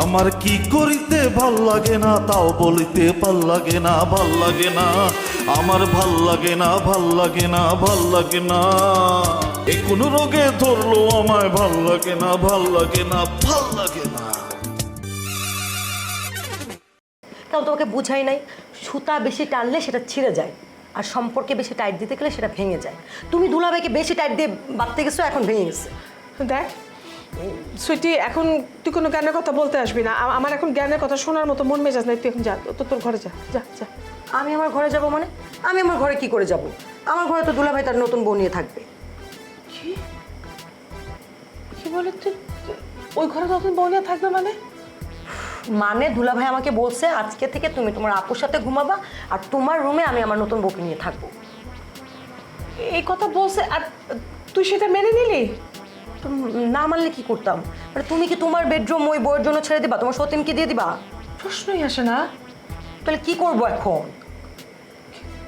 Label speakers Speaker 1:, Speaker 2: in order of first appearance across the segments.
Speaker 1: আমার কি করিতে ভালো লাগে না তাও বলিতে ভালো লাগে না ভালো লাগে না। আমার ভালো লাগে না ভালো লাগে না ভালো লাগে না। এ কোন রোগে ধরলো আমায় ভালো লাগে না ভালো লাগে না ভালো লাগে না।
Speaker 2: কারণ তোমাকে বুঝাই নাই সুতা বেশি টানলে সেটা ছিঁড়ে যায় আর সম্পর্কে বেশি টাইট দিতে গেলে সেটা ভেঙে যায়। তুমি দুলাভাইকে বেশি টাইট দিয়ে বাঁধতে গেছো এখন ভেঙে গেছে।
Speaker 3: দেখ সুইটি এখন তুই কোনো জ্ঞানের কথা বলতে আসবি না। আ- আমার এখন জ্ঞানের কথা শোনার মতো মন মেজাজ নাই। তুই এখন যা তো তোর ঘরে যা যা যা।
Speaker 2: আমি আমার ঘরে যাব মানে? আমি আমার ঘরে কি করে যাব? আমার ঘরে তো দুলাভাই তার নতুন বউ নিয়ে থাকবে।
Speaker 3: কি? বলে তুই ওই ঘরে তখন বনিয়া থাকবে মানে?
Speaker 2: মানে দুলাভাই আমাকে বলছে আজকে থেকে তুমি তোমার আপুর সাথে ঘুমাবা আর তোমার রুমে আমি আমার নতুন বউকে নিয়ে থাকব।
Speaker 3: এই কথা বলছে আর তুই সেটা মেনে নিলি?
Speaker 2: না মানলে কি করতাম? মানে তুমি কি তোমার বেডরুম ওই বউয়ের জন্য ছেড়ে দিবা? তোমার সতীনকে দিয়ে দিবা?
Speaker 3: প্রশ্নই আসে না।
Speaker 2: তাহলে কি করব এখন?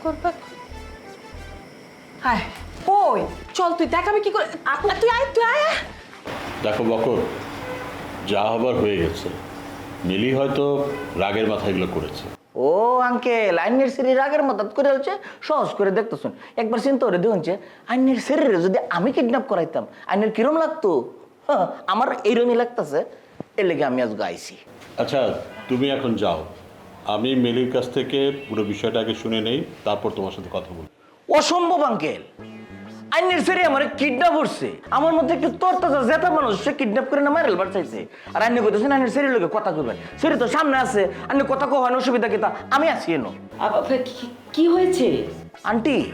Speaker 3: করবে
Speaker 2: কই?
Speaker 3: চল তুই দেখ আমি কি করে তুই আয় তুই আয়।
Speaker 4: দেখো বকর যা হবার হয়ে গেছে। মিলি হয়তো রাগের মাথায় এগুলো করেছে।
Speaker 5: ও আঙ্কেল আইনের শরীর আগের মদত করে হচ্ছে সহজ করে দেখতো দেখতেছুন। একবার চিন্তা করে দেখুন যে আইনের শরীরে যদি আমি কিডন্যাপ করাইতাম আইনের কিরম লাগতো? হ্যাঁ, আমার এইরমই লাগতেছে। এর লেগে আমি আজ গাইছি
Speaker 4: আচ্ছা তুমি এখন যাও। আমি মিলির কাছ থেকে পুরো বিষয়টা আগে শুনে নেই তারপর তোমার সাথে কথা বলব।
Speaker 5: অসম্ভব আঙ্কেল। আইনের শরীরে আমার কিডন্যাপ করছে আমার মধ্যে একটু তরতাজা জেতা মানুষ সে কিডন্যাপ করে না মারেল বার চাইছে। আর আইনে কইতেছেন আইনের শরীর লোকে কথা কইবেন তো সামনে আছে আইনে কথা অসুবিধা কি তা? আমি আছি এনো।
Speaker 6: কি- কি হয়েছে?
Speaker 5: আন্টি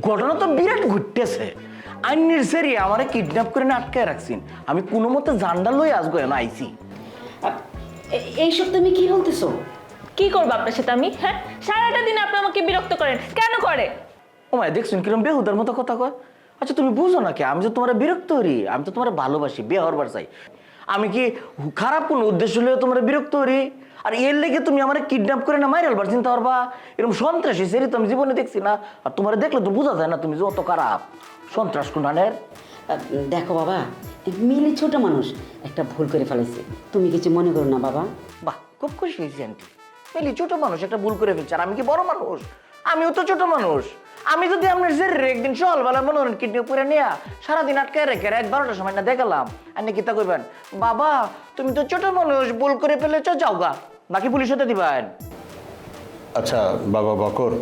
Speaker 5: ঘটনা তো বিরাট ঘুরতেছে আইনের সেরি আমারে কিডন্যাপ করে না আটকায় রাখছেন। আমি কোনো মতে জান্ডা লই আসব না আইছি।
Speaker 6: আ- এ- এইসব তুমি কি বলতেছো?
Speaker 7: কি করব আপনার সাথে আমি? হ্যাঁ? সারাটা দিন আপনি আমাকে বিরক্ত করেন। কেন করে?
Speaker 5: ও মায় দেখছেন কিরম বেহুদার মতো কথা কয়? আচ্ছা তুমি বুঝো না কি? আমি তো তোমার বিরক্ত হরি আমি তো তোমার ভালোবাসি বিয়ে হওয়ার চাই আমি কি খারাপ কোনো উদ্দেশ্য হলেও তোমার বিরক্ত হরি? আর এর লেগে তুমি আমার কিডন্যাপ করে না মাইরাল বার চিন্তা করবা? এরকম সন্ত্রাসী সেরি তো আমি জীবনে দেখছি না। আর তোমার দেখলে তো বোঝা যায় না তুমি যে অত খারাপ। সন্ত্রাস কোনখানের
Speaker 6: দেখো বাবা মিলি ছোট মানুষ একটা ভুল করে ফেলেছে তুমি কিছু মনে করো না বাবা।
Speaker 5: বাহ খুব খুশি হয়েছি আন্টি। মিলি ছোট মানুষ একটা ভুল করে ফেলছে আর আমি কি বড় মানুষ? আমিও তো ছোট মানুষ। আমি যদি আপনার শরীরে একদিন সকালবেলা মনে করেন কিডনি করে নিয়া সারাদিন আটকে রেখে এক বারোটার সময় না দেখালাম আর নাকি তা কইবেন? বাবা তুমি তো ছোট মানুষ ভুল করে ফেলেছ যাও গা। বাকি পুলিশ হতে দিবেন।
Speaker 4: আচ্ছা বাবা বকর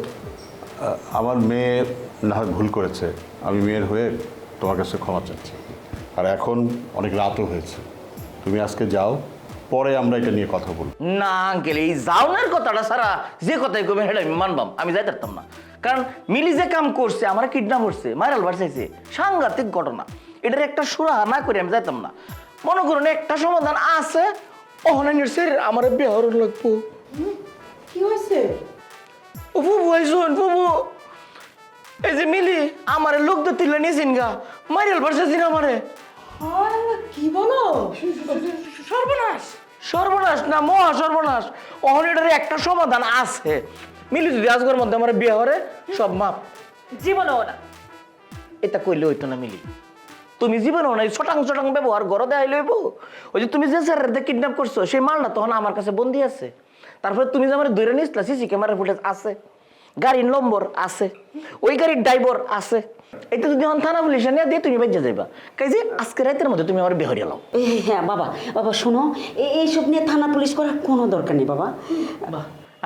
Speaker 4: আমার মেয়ে না হয় ভুল করেছে। আমি মেয়ের হয়ে তোমার কাছে ক্ষমা চাচ্ছি। আর এখন অনেক রাতও হয়েছে। তুমি আজকে যাও পরে আমরা এটা নিয়ে কথা বলব।
Speaker 5: না আঙ্কেল এই জাউনের কথাটা সারা যে কথাই কইবেন সেটা আমি মানবাম। আমি যাই পারতাম না। কারণ মিলি যে কাম করছে আমার কিডন্যাপ করছে মাইরাল বাড়ছে সাংঘাতিক ঘটনা। এটার একটা সুরা না করে আমি যাইতাম না। মনে করুন একটা সমাধান আছে অহনানির শরীর আমার বেহর লাগবো।
Speaker 3: কি হয়েছে
Speaker 5: ও বুবু আইসুন বুবু এই যে মিলি আমার লোক তো তুলে নিয়েছেন গা মাইরাল বাড়ছে আমারে।
Speaker 3: কি বলো? সর্বনাশ।
Speaker 5: সর্বনাশ না মহা সর্বনাশ। অহনিটার একটা সমাধান আছে। মিলি যদি আজকের মধ্যে আমার বিয়ে হরে সব মাপ।
Speaker 7: জীবনেও না।
Speaker 5: এটা কইলে হইতো না মিলি। তুমি জীবনে না ছটাং ছটাং ব্যবহার গড় দেয় লইব ওই যে তুমি যে স্যারের কিডন্যাপ করছ সেই মালটা তখন আমার কাছে বন্দি আছে। তারপরে তুমি যে আমার দৈরা নিসলা সিসি ক্যামেরার ফুটেজ আছে। গাড়ির নম্বর আছে। ওই গাড়ির ড্রাইভার আছে। এটা যদি এখন থানা পুলিশে নিয়ে দিয়ে তুমি বেঁচে যাইবা। কাজে আজকে রাতের মধ্যে তুমি আমার বিয়ে হরিয়ে
Speaker 6: এ, হ্যাঁ বাবা বাবা শোনো এ- এইসব নিয়ে থানা পুলিশ করার কোনো দরকার নেই বাবা।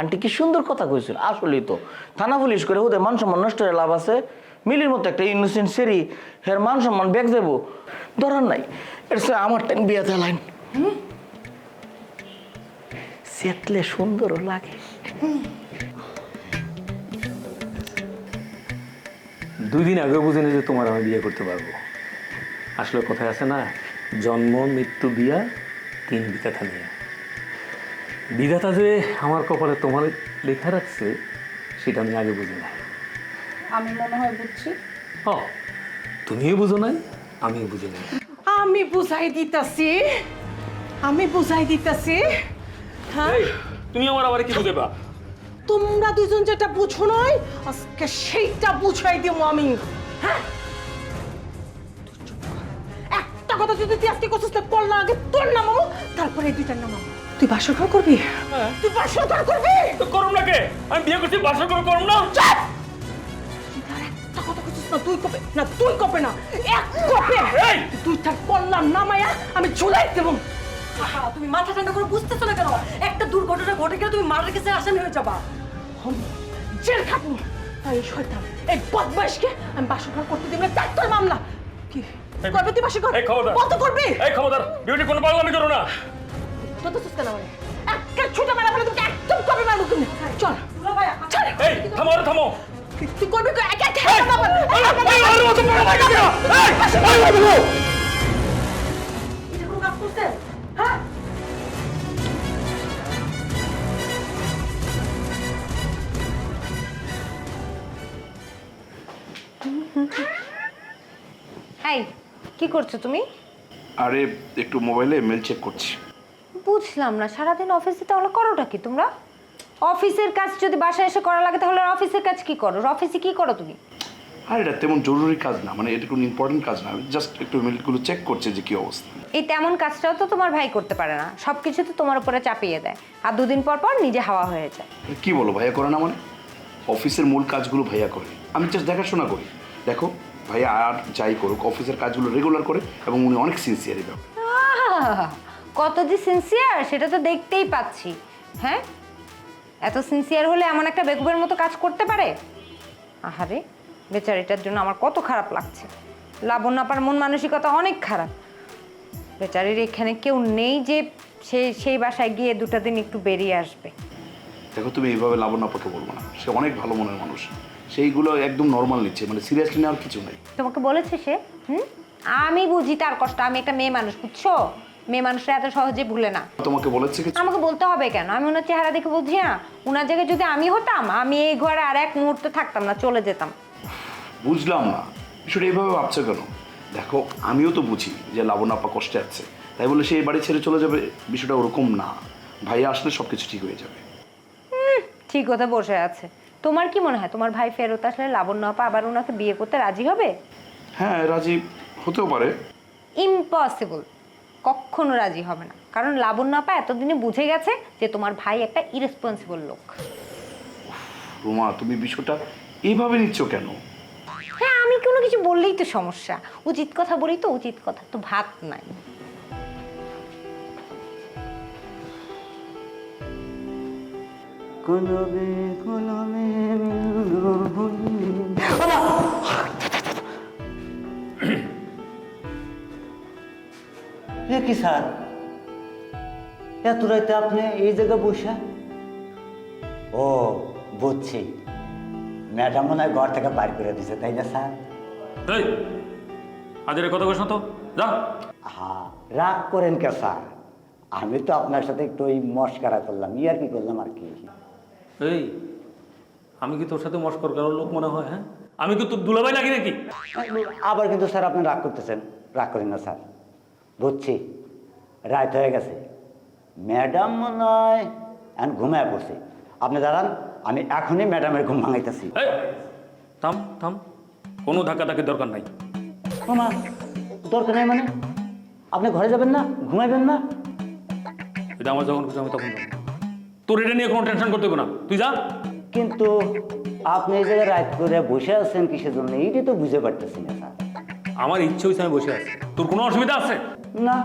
Speaker 5: আন্টি কি সুন্দর কথা কইছিল, আসলেই তো। থানা পুলিশ করে ওদের মান সম্মান নষ্ট হয়ে লাভ আছে। মিলির মতো একটা ইনোসেন্ট সেরি, হের মান সম্মান ব্যাগ দেবো ধরার নাই। সে আমার টাইম বিয়ে লাইন সেতলে সুন্দরও লাগে।
Speaker 8: দুই দিন আগে বুঝিনি যে তোমার আমি বিয়ে করতে পারব। আসলে কোথায় আছে না, জন্ম, মৃত্যু, বিয়া, তিন বিধাতা নিয়ে বিধাতা যে আমার কপালে তোমার লেখা রাখছে সেটা আমি আগে বুঝি নাই।
Speaker 9: আমি মনে হয় বুঝছি।
Speaker 8: ও তুমিও বুঝো নাই আমিও বুঝি নাই।
Speaker 3: আমি বুঝাই দিতাছি। আমি বুঝাই দিতাছি। হ্যাঁ?
Speaker 8: তুমি আমার আবার কিছু দেবা
Speaker 3: তোমরা দুজন যেটা বুঝো নয় আজকে সেইটা বুঝাই দিব আমি। হ্যাঁ। একটা কথা যদি তুই আজকে করছিস না করলা আগে তোর নাম তারপরে এই দুইটার নাম মামু তুই বাসর ঘর করবি? তুই বাসর ঘর করবি?
Speaker 8: তো করুন না কে? আমি বিয়ে করছি বাসা করে করুন না।
Speaker 3: চুপ! না তুই কবে না তুই কবে না এক
Speaker 8: এই!
Speaker 3: তুই তার কল্যাণ নামায়া আমি ঝুলাই দেবো।
Speaker 2: তুমি মাথা ঠান্ডা করে বুঝতেছো না কেন? একটা দুর্ঘটনা ঘটে গেলে তুমি মার্ডার কেসে আসামি হয়ে যাবা।
Speaker 3: জেল আর এই শয়তান এই বদমাইশকে আমি বাসর ঘর করতে দিবি না তার তোর মামলা। কি? করবে তুই বাসর ঘর?
Speaker 8: খবরদার।
Speaker 3: বন্ধ করবি?
Speaker 8: এই খবরদার বিউটি কোনো পাগলামি করো না।
Speaker 3: মানে একটা ছোট মারা ফেলে তোকে একদম কবে মারবো কিন্তু চল। চল।
Speaker 8: এই থামো আরে থামো।
Speaker 3: তুই- করবি তো? একা একা
Speaker 2: হ্যাঁ?
Speaker 9: এই কি করছ তুমি?
Speaker 10: আরে একটু মোবাইলে মেল চেক করছি।
Speaker 9: বুঝলাম না সারাদিন অফিসে তাহলে করোটা কি তোমরা? অফিসের কাজ যদি বাসায় এসে করা লাগে তাহলে অফিসের কাজ কি করো? অফিসে কি করো তুমি?
Speaker 10: আর এটা তেমন জরুরি কাজ না মানে এটা কোনো ইম্পর্টেন্ট কাজ না। জাস্ট একটু মেলগুলো চেক করছে যে কি অবস্থা।
Speaker 9: এই তেমন কাজটাও তো তোমার ভাই করতে পারে না। সব কিছু তো তোমার উপরে চাপিয়ে দেয়। আর দুদিন পর পর নিজে হাওয়া হয়ে যায়।
Speaker 10: কি বলো ভাইয়া করে না মানে? অফিসের মূল কাজগুলো ভাইয়া করে। আমি জাস্ট দেখাশোনা করি। দেখো ভাইয়া আর যাই করুক অফিসের কাজগুলো রেগুলার করে এবং উনি অনেক সিনসিয়ার ব্যাপারে।
Speaker 9: কত যে সিনসিয়ার সেটা তো দেখতেই পাচ্ছি। হ্যাঁ? এত সিনসিয়ার হলে এমন একটা বেকুবের মতো কাজ করতে পারে? আহারে বেচারিটার জন্য আমার কত খারাপ লাগছে। লাবণ্য লাবণ্যাপার মন মানসিকতা অনেক খারাপ। বেচারির এখানে কেউ নেই যে সে সেই বাসায় গিয়ে দুটা দিন একটু বেরিয়ে আসবে।
Speaker 10: দেখো তুমি এইভাবে লাবণ্য আপাকে বলব না। সে অনেক ভালো মনের মানুষ। সেইগুলো একদম নর্মাল নিচ্ছে মানে সিরিয়াসলি নেওয়ার কিছু নেই।
Speaker 9: তোমাকে বলেছে সে? হুম? আমি বুঝি তার কষ্ট আমি একটা মেয়ে মানুষ বুঝছ? মেয়ে মানুষরা এত সহজে ভুলে না।
Speaker 10: তোমাকে বলেছে কিছু?
Speaker 9: আমাকে বলতে হবে কেন? আমি ওনার চেহারা দেখে বুঝি না? ওনার জায়গায় যদি আমি হতাম আমি এই ঘরে আর এক মুহূর্তে থাকতাম না চলে যেতাম।
Speaker 10: বুঝলাম না। বিষয়টা এইভাবে ভাবছ কেন? দেখো আমিও তো বুঝি যে লাবণ্য আপা কষ্টে আছে। তাই বলে সে এই বাড়ি ছেড়ে চলে যাবে বিষয়টা ওরকম না। ভাইয়া আসলে সব কিছু ঠিক হয়ে যাবে।
Speaker 9: ঠিক কথা বসে আছে। তোমার কি মনে হয়? তোমার ভাই ফেরত আসলে লাবণ্য আপা আবার ওনাকে বিয়ে করতে রাজি হবে?
Speaker 10: হ্যাঁ রাজি হতেও পারে।
Speaker 9: ইম্পসিবল কখনো রাজি হবে না। কারণ লাবণ্য আপা এতদিনে বুঝে গেছে যে তোমার ভাই একটা ইরেসপন্সিবল লোক।
Speaker 10: রুমা তুমি বিষয়টা এইভাবে নিচ্ছ কেন?
Speaker 9: হ্যাঁ আমি কোনো কিছু বললেই তো সমস্যা। উচিত কথা বলি তো উচিত কথা তো ভাত নাই।
Speaker 11: এ কি স্যার? এত রাইতে আপনি এই জায়গায় বসে? ও বুঝছি। ম্যাডাম মনে হয় ঘর থেকে বার করে দিছে তাই না স্যার?
Speaker 8: এই আজের কথা কইস তো। যা।
Speaker 11: হ্যাঁ রাগ করেন কে স্যার? আমি তো আপনার সাথে একটু ওই মস্কারা করলাম। ইয়ার কি করলাম আর কি?
Speaker 8: এই আমি কি তোর সাথে মস্কর করার লোক মনে হয় হ্যাঁ? আমি কি তোর দুলাভাই লাগি নাকি?
Speaker 11: আবার কিন্তু স্যার আপনি রাগ করতেছেন। রাগ করেন না স্যার। বুঝছি। রাত হয়ে গেছে। ম্যাডাম মনে হয় এখন ঘুমায় পড়ছে। আপনি দাঁড়ান আমি এখনই ম্যাডামের ঘুম ভাঙাইতেছি।
Speaker 8: এই থাম থাম। কোনো ধাক্কা ধাক্কি দরকার নাই।
Speaker 11: মামা দরকার নেই মানে? আপনি ঘরে যাবেন না? ঘুমাইবেন না?
Speaker 8: এটা আমার যখন খুশি আমি তখন যাব। তোর এটা নিয়ে কোনো টেনশন করতে হবে না। তুই যা।
Speaker 11: কিন্তু আপনি এই জায়গায় রাত করে বসে আছেন কিসের জন্য? এইটাই তো বুঝে পারতেছি না স্যার।
Speaker 8: আমার ইচ্ছে হয়েছে আমি বসে আছি। তোর কোনো অসুবিধা আছে?
Speaker 11: না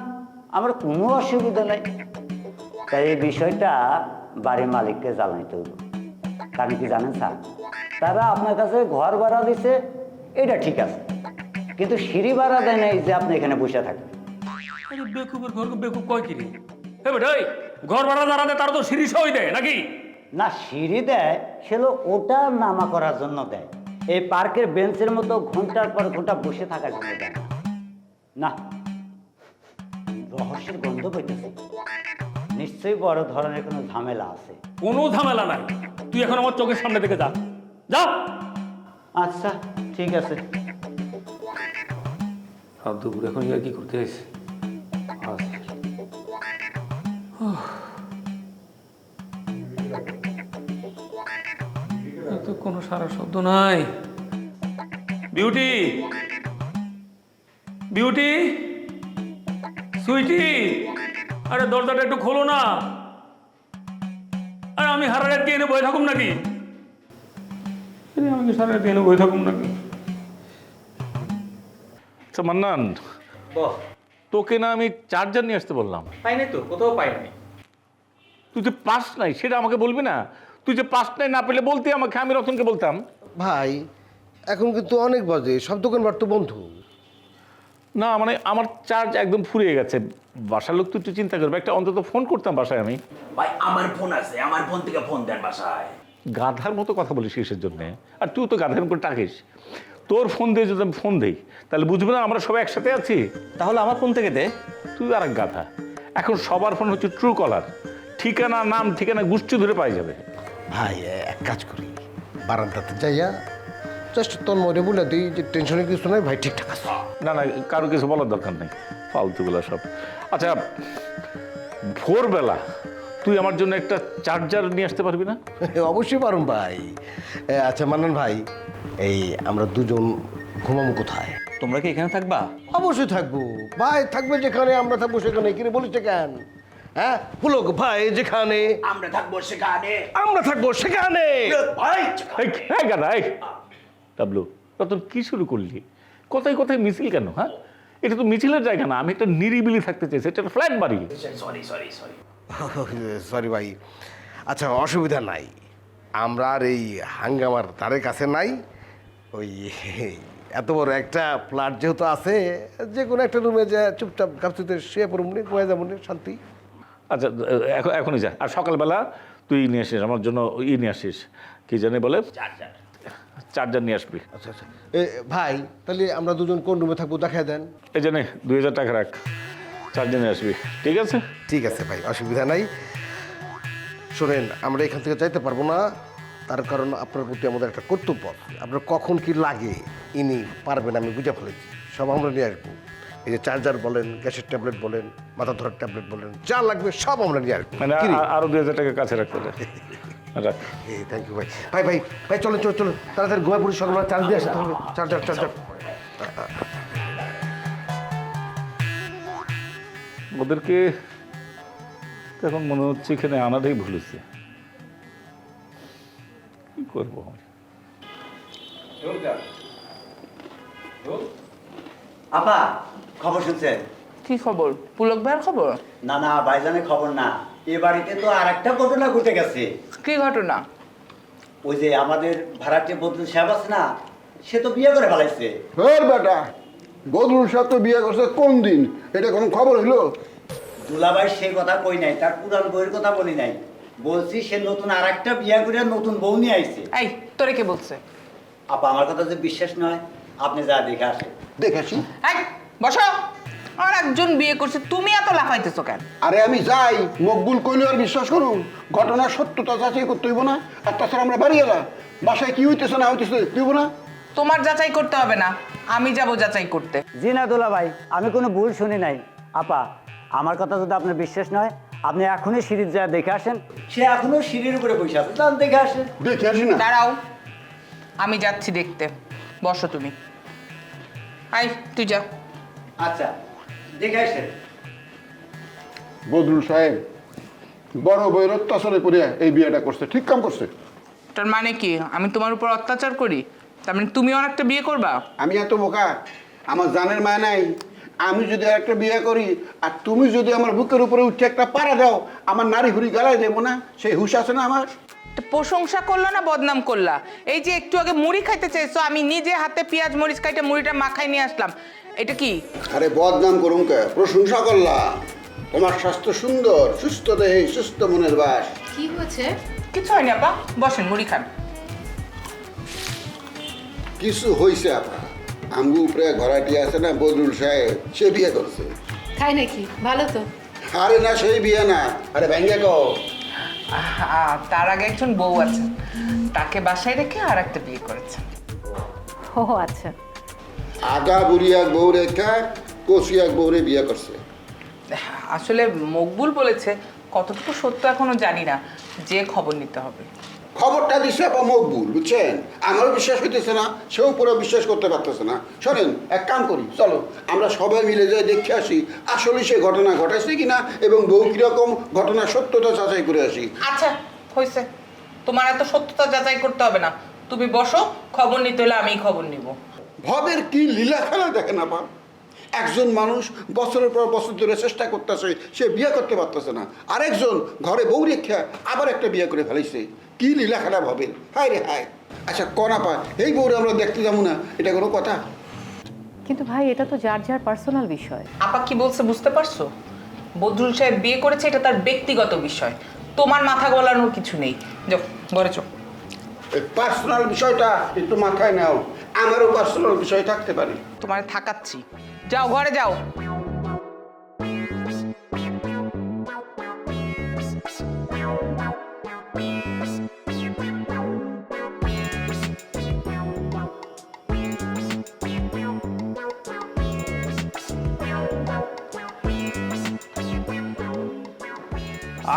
Speaker 11: আমার কোনো অসুবিধা নাই। তাই এই বিষয়টা বাড়ির মালিককে জানাইতে হইব। কারণ কি জানেন স্যার তারা আপনার কাছে ঘর ভাড়া দিছে এটা ঠিক আছে। কিন্তু সিঁড়ি ভাড়া দেয় নাই যে আপনি এখানে বসে থাকেন
Speaker 8: বেকুবের ঘর বেকুব কয় কি রে? হে ঘর ভাড়া যারা দেয় তারা তো সিঁড়ি সই দেয় নাকি?
Speaker 11: না সিঁড়ি দেয় সেলো ওটা নামা করার জন্য দেয়। এই পার্কের বেঞ্চের মতো ঘণ্টার পর ঘণ্টা বসে থাকার জন্য দেয়। না। রহস্যের গন্ধ পাইতেছে নিশ্চয়ই বড় ধরনের কোনো ঝামেলা আছে।
Speaker 8: কোনো ঝামেলা নাই। তুই এখন আমার চোখের সামনে থেকে যা। যা।
Speaker 11: আচ্ছা ঠিক আছে।
Speaker 8: রাত দুপুর এখন কি করতে তো কোনো সারা শব্দ নাই। বিউটি। বিউটি। সুইটি আরে দরজাটা একটু খোলো না। আরে আমি সারা রাত এনে বয়ে থাকুম নাকি? আরে আমি কি সারা রাত এনে বয়ে থাকুম নাকি?
Speaker 1: আচ্ছা মান্নান তোকে না আমি চার্জার নিয়ে আসতে বললাম।
Speaker 12: পাইনি তো কোথাও পাইনি।
Speaker 1: তুই যে পাস নাই সেটা আমাকে বলবি না? তুই যে পাস নাই না পেলে বলতি আমাকে আমি রতনকে বলতাম।
Speaker 13: ভাই এখন কিন্তু অনেক বাজে সব দোকানবার তো বন্ধ।
Speaker 1: না মানে আমার চার্জ একদম ফুরিয়ে গেছে। বাসার লোক তো একটু চিন্তা করবে একটা অন্তত ফোন করতাম বাসায় আমি।
Speaker 12: ভাই আমার ফোন আছে আমার ফোন থেকে ফোন দেন বাসায়।
Speaker 1: গাধার মতো কথা বলিস কিসের জন্যে? আর তুই তো গাধার করে টাকিস তোর ফোন দিয়ে যদি আমি ফোন দিই তাহলে বুঝবে না আমরা সবাই একসাথে আছি।
Speaker 12: তাহলে আমার ফোন থেকে দে।
Speaker 1: তুই আর এক গাধা। এখন সবার ফোন হচ্ছে ট্রু কলার ঠিকানা নাম ঠিকানা গোষ্ঠী ধরে পাই যাবে।
Speaker 13: ভাই এক কাজ করি। বারান্দাতে যাইয়া জাস্ট তোর মনে বলে দিই যে টেনশনের কিছু নাই ভাই ঠিকঠাক আছে।
Speaker 1: না না কারও কিছু বলার দরকার নেই ফালতুগুলো সব। আচ্ছা ভোরবেলা তুই আমার জন্য একটা চার্জার নিয়ে আসতে পারবি না?
Speaker 13: অবশ্যই পারুন ভাই। আচ্ছা মান্নান ভাই এই আমরা দুজন ঘুমাবো কোথায়?
Speaker 12: তোমরা কি এখানে থাকবা?
Speaker 13: অবশ্যই থাকব। ভাই থাকবে যেখানে আমরা থাকব সেখানে কিনে বলিস কেন হ্যাঁ পুলক ভাই যেখানে?
Speaker 12: আমরা থাকব সেখানে।
Speaker 13: আমরা থাকব সেখানে।
Speaker 12: ভাই
Speaker 1: গাধা এই। ডাবলু রতন কী শুরু করলি? কোথায় কোথায় মিছিল কেন হ্যাঁ? এটা তো মিছিলের জায়গা না আমি একটা নিরিবিলি থাকতে চাইছি এটা একটা ফ্ল্যাট বাড়ি।
Speaker 12: সরি সরি সরি
Speaker 13: সরি ভাই। আচ্ছা অসুবিধা নাই। আমরা আর এই হাঙ্গামার তারের কাছে নাই। ওই এত বড় একটা ফ্ল্যাট যেহেতু আছে যে কোনো একটা রুমে যা চুপচাপ কাপড়িতে শুয়ে পড়বনি ঘুমায় যাব শান্তি।
Speaker 1: আচ্ছা এখন এখনই যা। আর সকালবেলা তুই নিয়ে আসিস আমার জন্য ই নিয়ে আসিস কি জানি বলে?
Speaker 12: চার্জার
Speaker 1: চার্জার নিয়ে আসবি।
Speaker 13: আচ্ছা আচ্ছা। এ, ভাই তাহলে আমরা দুজন কোন রুমে থাকব দেখায় দেন।
Speaker 1: এই জানে দুই হাজার টাকা রাখ। চার্জার নিয়ে আসবি। ঠিক আছে?
Speaker 13: ঠিক আছে ভাই অসুবিধা নাই। শোনেন আমরা এখান থেকে যাইতে পারব না। তার কারণ আপনার প্রতি আমাদের একটা কর্তব্য। আছে। আপনার কখন কি লাগে ইনি পারবেন আমি বুঝে ফেলেছি। সব আমরা নিয়ে আসব। এই যে চার্জার বলেন গ্যাসের ট্যাবলেট বলেন মাথা ধরার ট্যাবলেট বলেন যা লাগবে সব আমরা নিয়ে আসব।
Speaker 1: মানে আ- আরও দুই হাজার টাকা কাছে রাখতে দে। রাখ
Speaker 13: থ্যাংক ইউ ভাই। ভাই ভাই ভাই চলেন চলো চলো তাড়াতাড়ি ঘুমায় পড়ি সকালবেলা চার্জ দিয়ে আসতে হবে চার্জার চার্জার
Speaker 1: ওদেরকে এখন মনে হচ্ছে এখানে আনাটাই ভুল কি করব আমি?
Speaker 11: আপা খবর শুনছেন?
Speaker 14: কি খবর? পুলক ভাইয়ের খবর?
Speaker 11: না না ভাইজানের খবর না। এ বাড়িতে তো আর একটা ঘটনা ঘটে গেছে।
Speaker 14: কি ঘটনা?
Speaker 11: ওই যে আমাদের ভাড়াটে বদলু সাহেব আছে না সে তো বিয়ে করে ফেলাইছে।
Speaker 15: এর বেটা বদরুল সাহেব তো বিয়ে করছে কোন দিন? এটা কোনো খবর হইল?
Speaker 11: দুলাভাই সে কথা কই নাই তার পুরান বইয়ের কথা বলি নাই। বলছি সে নতুন আর একটা বিয়ে করে নতুন বউ নিয়ে আইছে।
Speaker 14: এই তোরে কে বলছে?
Speaker 11: আপা আমার কথা যে বিশ্বাস নয় আপনি যা দেখে আসেন।
Speaker 15: দেখেছি
Speaker 14: এই বসো। আর একজন বিয়ে করছে তুমি এত লাফাইতেছো কেন?
Speaker 15: আরে আমি যাই মকবুল কইলে আর বিশ্বাস করুন ঘটনার সত্যতা যাচাই করতে হইব না আর তাছাড়া আমরা বাড়ি এলাম বাসায় কি হইতেছে না হইতেছে দিব না।
Speaker 14: তোমার যাচাই করতে হবে না আমি যাব যাচাই করতে।
Speaker 11: জি না দোলা ভাই আমি কোনো ভুল শুনি নাই। আপা আমার কথা যদি আপনার বিশ্বাস নয় আপনি এখনই সিঁড়ির যা দেখে আসেন। সে এখনও সিঁড়ির উপরে বসে আছে তাহলে দেখে আসেন।
Speaker 15: দেখে আসি না।
Speaker 14: দাঁড়াও আমি যাচ্ছি দেখতে বসো তুমি। আই তুই যা।
Speaker 11: আচ্ছা। দেখে
Speaker 15: বদরুল সাহেব বড় বইয়ের অত্যাচারে এই বিয়েটা করছে ঠিক কাম করছে?
Speaker 14: তার মানে কি? আমি তোমার উপর অত্যাচার করি? তার মানে তুমিও একটা বিয়ে করবা?
Speaker 15: আমি এত বোকা? আমার জানের মায় নাই। আমি যদি একটা বিয়ে করি আর তুমি যদি আমার বুকের উপরে উঠে একটা পাড়া দাও আমার নারী হুড়ি গালাই দেবো না? সেই হুশ আছে না আমার?
Speaker 14: তো প্রশংসা করল না বদনাম করলা? এই যে একটু আগে মুড়ি খাইতে চাইছো আমি নিজে হাতে পেঁয়াজ মরিচ কাইটে মুড়িটা মাখাই নিয়ে আসলাম। এটা কি?
Speaker 15: আরে বদনাম করুন কে? প্রশংসা করলাম তোমার স্বাস্থ্য সুন্দর সুস্থ দেহে সুস্থ মনের বাস।
Speaker 16: কি হয়েছে?
Speaker 14: কিছু হয়নি আপা বসেন মুড়ি খান।
Speaker 15: কিছু হয়েছে আপনার আমগু উপরে ঘরাটি আছে না বদরুল সাহেব সে বিয়ে করছে।
Speaker 16: খাই নাকি? ভালো তো।
Speaker 15: আরে না সেই বিয়ে না। আরে ভেঙ্গে কও
Speaker 14: আহা, তার আগে একজন বউ আছে। তাকে বাসায় রেখে আর একটা বিয়ে করেছে।
Speaker 16: ও আচ্ছা।
Speaker 17: আগা বুড়ি এক বউ রেখা কষি এক বউরে বিয়ে করছে।
Speaker 14: আসলে মকবুল বলেছে কতটুকু সত্য এখনও জানি না যে খবর নিতে হবে।
Speaker 17: খবরটা দিছে বা মকবুল বুঝছেন? আমারও বিশ্বাস হইতেছে না সেও পুরো বিশ্বাস করতে পারতেছে না। শোনেন এক কাম করি চলো আমরা সবাই মিলে যাই দেখে আসি আসলে সে ঘটনা ঘটাইছে কিনা এবং বউ কীরকম ঘটনা সত্যতা যাচাই করে আসি।
Speaker 14: আচ্ছা হয়েছে তোমার এত সত্যতা যাচাই করতে হবে না। তুমি বসো খবর নিতে হলে আমিই খবর নিব।
Speaker 17: ভবের কি লীলা খেলা দেখে না পা একজন মানুষ বছরের পর বছর ধরে চেষ্টা করতেছে সে বিয়ে করতে পারতেছে না। আরেকজন ঘরে বউ রেখা আবার একটা বিয়ে করে ফেলাইছে। কি লীলা খেলা ভবের? হায় রে হায়। আচ্ছা কনা পা এই বউরে আমরা দেখতে যাব না এটা কোনো কথা?
Speaker 16: কিন্তু ভাই এটা তো যার যার পার্সোনাল বিষয়।
Speaker 14: আপা কি বলছে বুঝতে পারছ? বদরুল সাহেব বিয়ে করেছে এটা তার ব্যক্তিগত বিষয়। তোমার মাথা গলানোর কিছু নেই। যাও ঘরে চো।
Speaker 17: এই পার্সোনাল বিষয়টা একটু মাথায় নাও। আমারও পার্সোনাল বিষয় থাকতে পারে।
Speaker 14: তোমার থাকাচ্ছি। যাও ঘরে যাও।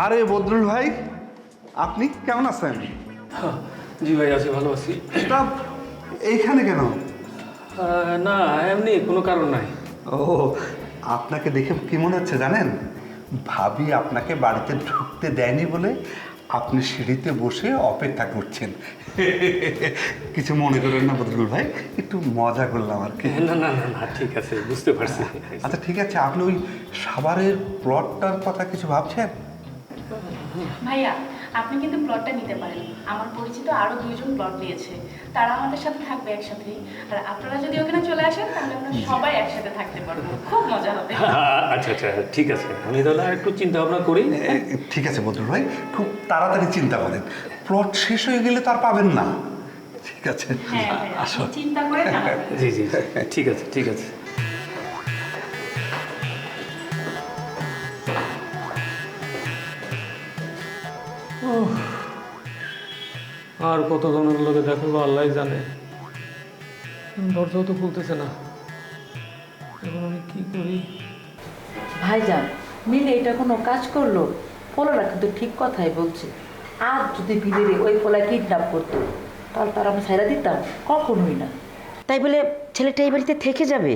Speaker 15: আরে বদরুল ভাই আপনি কেমন আছেন?
Speaker 8: জি ভাই আছি ভালো আছি।
Speaker 15: এইখানে কেন?
Speaker 8: না এমনি কোনো কারণ নাই।
Speaker 15: ও আপনাকে দেখে কি মনে হচ্ছে জানেন? ভাবি আপনাকে বাড়িতে ঢুকতে দেয়নি বলে আপনি সিঁড়িতে বসে অপেক্ষা করছেন। কিছু মনে করেন না বদরুল ভাই একটু মজা করলাম আর কি।
Speaker 8: না না না না ঠিক আছে বুঝতে পারছি।
Speaker 15: আচ্ছা ঠিক আছে আপনি ওই সাভারের প্লটটার কথা কিছু ভাবছেন?
Speaker 3: ভাইয়া আপনি কিন্তু প্লটটা নিতে পারেন। আমার পরিচিত আরও দুইজন প্লট নিয়েছে। তারা আমাদের সাথে থাকবে একসাথেই আর আপনারা যদি ওখানে চলে আসেন তাহলে আমরা সবাই একসাথে থাকতে পারব। খুব মজা হবে।
Speaker 8: আচ্ছা আচ্ছা ঠিক আছে। আমি তাহলে একটু চিন্তা ভাবনা করি।
Speaker 15: ঠিক আছে বদরুল ভাই খুব তাড়াতাড়ি চিন্তা করেন। প্লট শেষ হয়ে গেলে তো আর পাবেন না। ঠিক আছে?
Speaker 3: হ্যাঁ
Speaker 15: আসো।
Speaker 3: চিন্তা করে
Speaker 8: জি জি, ঠিক আছে ঠিক আছে। আর কতজনের লোকে দেখো আল্লাহ জানে। দরজাও তো খুলতেছে না। এখন আমি কি করি?
Speaker 9: ভাইজান মিলে এটা কোনো কাজ করল? পোলারা কিন্তু ঠিক কথাই বলছে। আর যদি বিলেরে ওই পোলা কিডন্যাপ করতো তাহলে তার আমি ছাইরা দিতাম কখনোই না।
Speaker 6: তাই বলে ছেলেটা এই বাড়িতে থেকে যাবে?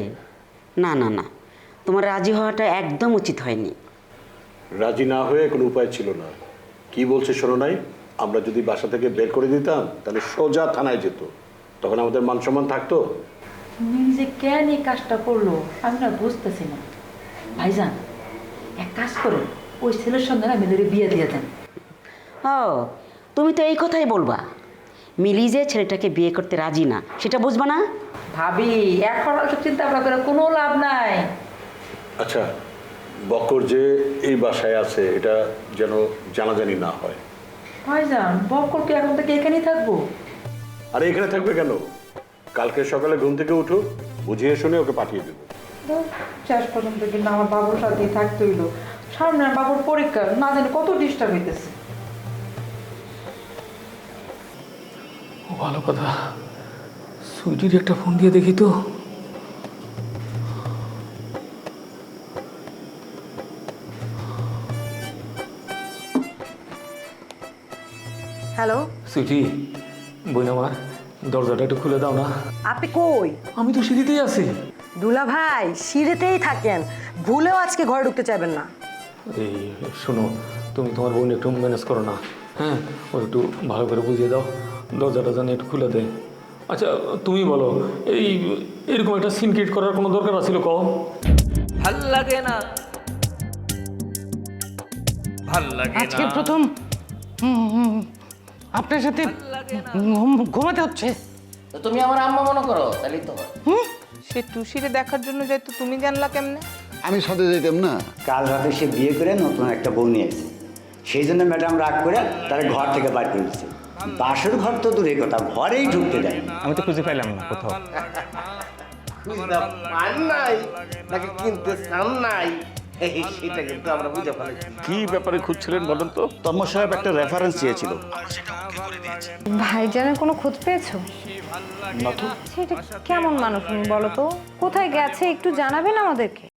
Speaker 6: না না না। তোমার রাজি হওয়াটা একদম উচিত হয়নি।
Speaker 4: রাজি না হয়ে কোনো উপায় ছিল না। কি বলছে শোনো নাই? আমরা যদি বাসা থেকে বের করে দিতাম তাহলে সোজা থানায় যেত। তখন আমাদের মান সম্মান থাকতো
Speaker 9: যে কেন এই কাজটা করল আমি না বুঝতেছি না। ভাইজান এক কাজ করুন ওই ছেলের সঙ্গে না মিলের বিয়ে দিয়ে দেন।
Speaker 6: ও তুমি তো এই কথাই বলবা। মিলি যে ছেলেটাকে বিয়ে করতে রাজি না সেটা বুঝবা না?
Speaker 9: ভাবি এখন অত চিন্তা ভাবনা করে কোনো লাভ নাই।
Speaker 4: আচ্ছা বকর যে এই বাসায় আছে এটা যেন জানাজানি না হয়।
Speaker 9: ভাইজান বকর কি এখন থেকে এখানেই থাকব।
Speaker 4: আরে এখানে থাকবে কেন? কালকে সকালে ঘুম থেকে উঠো বুঝিয়ে শুনে ওকে পাঠিয়ে দেবো।
Speaker 9: শেষ পর্যন্ত কিন্তু আমার বাবুর সাথে থাকতে হইল। সামনে আর বাবুর পরীক্ষা না জানি কত ডিস্টার্ব হইতেছে।
Speaker 8: ও ভালো কথা। সুইটির একটা ফোন দিয়ে দেখি তো।
Speaker 2: হ্যালো?
Speaker 8: সুইটি বইন আমার দরজাটা একটু খুলে দাও না।
Speaker 2: আপনি কই?
Speaker 8: আমি তো সিঁড়িতেই আছি।
Speaker 2: দুলা ভাই সিঁড়িতেই থাকেন। ভুলেও আজকে ঘরে ঢুকতে চাইবেন না।
Speaker 8: এই শোনো তুমি তোমার বোন একটু ম্যানেজ করো না। হ্যাঁ ও একটু ভালো করে বুঝিয়ে দাও। দরজাটা জানি একটু খুলে দে আচ্ছা তুমি বলো এই এরকম একটা সিন ক্রিয়েট করার কোনো দরকার আছিল কম
Speaker 5: ভালো লাগে না। ভালো লাগে
Speaker 12: আজকে প্রথম। হুম, হুম, আপনার সাথে ঘুম- ঘুমাতে হচ্ছে।
Speaker 5: তো তুমি আমার আম্মা মনে করো তাহলেই তো হয়।
Speaker 14: সে টুসিরে দেখার জন্য যাই তো তুমি জানলা কেমনে?
Speaker 17: আমি সাথে যেতাম না।
Speaker 11: কাল রাতে সে বিয়ে করে নতুন একটা বউ নিয়ে এসেছে সেই জন্য ম্যাডাম রাগ করে তার ঘর থেকে বাইর করে দিচ্ছে বাসর ঘর তো দূরের কথা ঘরেই ঢুকতে দেয়।
Speaker 5: আমি তো খুঁজে পাইলাম না কোথাও।
Speaker 13: পান নাই নাকি কিনতে চান নাই? সেটা কিন্তু আমরা বুঝে ফেলেছি।
Speaker 1: কি ব্যাপারে খুঁজছিলেন বলেন তো?
Speaker 12: তন্ম সাহেব একটা রেফারেন্স চেয়েছিল।
Speaker 9: ভাইজানের কোনো খোঁজ পেয়েছ?
Speaker 1: না তো।
Speaker 9: সেটা কেমন মানুষ বলো তো? কোথায় গেছে একটু জানাবেন আমাদেরকে?